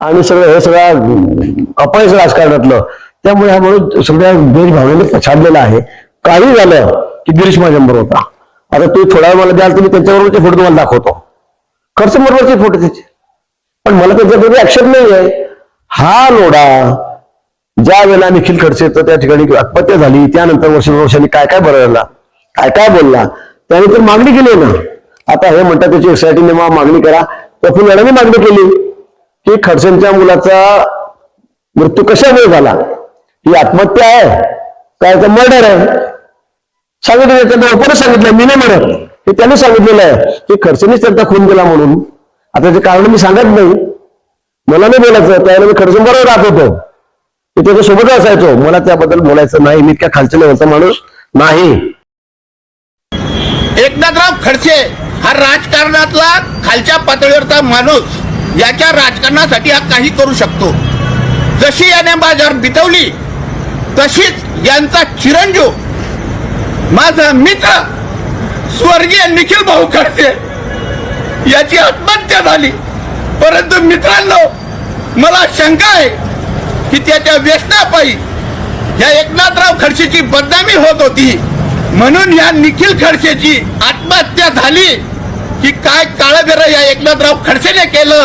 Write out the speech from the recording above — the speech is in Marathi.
आणि सगळं हे सगळं अपयश राजकारणातलं. त्यामुळे हा माणूस सगळ्या देशभावनेने पछाडलेला आहे. काही झालं की गिरीश माझ्याबरोबर होता. आता तू थोडा वेळ मला द्याल तर मी त्यांच्याबरोबरचे फोटो तुम्हाला दाखवतो. खर्च बरोबरचे फोटो त्याचे. पण मला त्यांच्याबरोबर ऍक्शन नाही आहे हा लोडा ज्या वेळेला निखिल खडसेचं त्या ठिकाणी आत्महत्या झाली त्यानंतर वर्ष वर्षांनी काय काय बरळला काय काय बोलला त्याने तर मागणी केली ना. आता हे म्हणतात त्याची एसआयटीने मागणी करा. तर मॅडमने मागणी केली. की खडसेंच्या मुलाचा मृत्यू कशामुळे झाला? ही आत्महत्या आहे. काय तर मर्डर आहे? सांगितलं त्यांना ओपनच सांगितलं मी नाही म्हणत हे त्यांनी सांगितलेलं आहे की खडसेनेच त्यांचा खून केला म्हणून. आता ते कारण मी सांगत नाही. मला नाही बोलायचं त्यावेळेला मी खडसेंबरोबर राहत होतो. मी त्याच्या सोबत असायचो. मला त्याबद्दल बोलायचं नाही. मी इतक्या खालच्या लेवलचा माणूस नाही. एकनाथराव खडसे हा राजकारणातला खालच्या पातळीवरचा माणूस. याच्या राजकारणासाठी हा काही करू शकतो. जशी याने माझ्यावर बितवली तशीच यांचा चिरंजीव माझा मित्र स्वर्गीय निखिल भाऊ खडसे याची आत्महत्या झाली. परंतु मित्रांनो मला शंका आहे की त्याच्या व्यसनापायी या एकनाथराव खडसेची बदनामी होत होती. म्हणून या निखिल खडसेची आत्महत्या झाली. की काय काळबेर या एकनाथराव खडसेने केलं?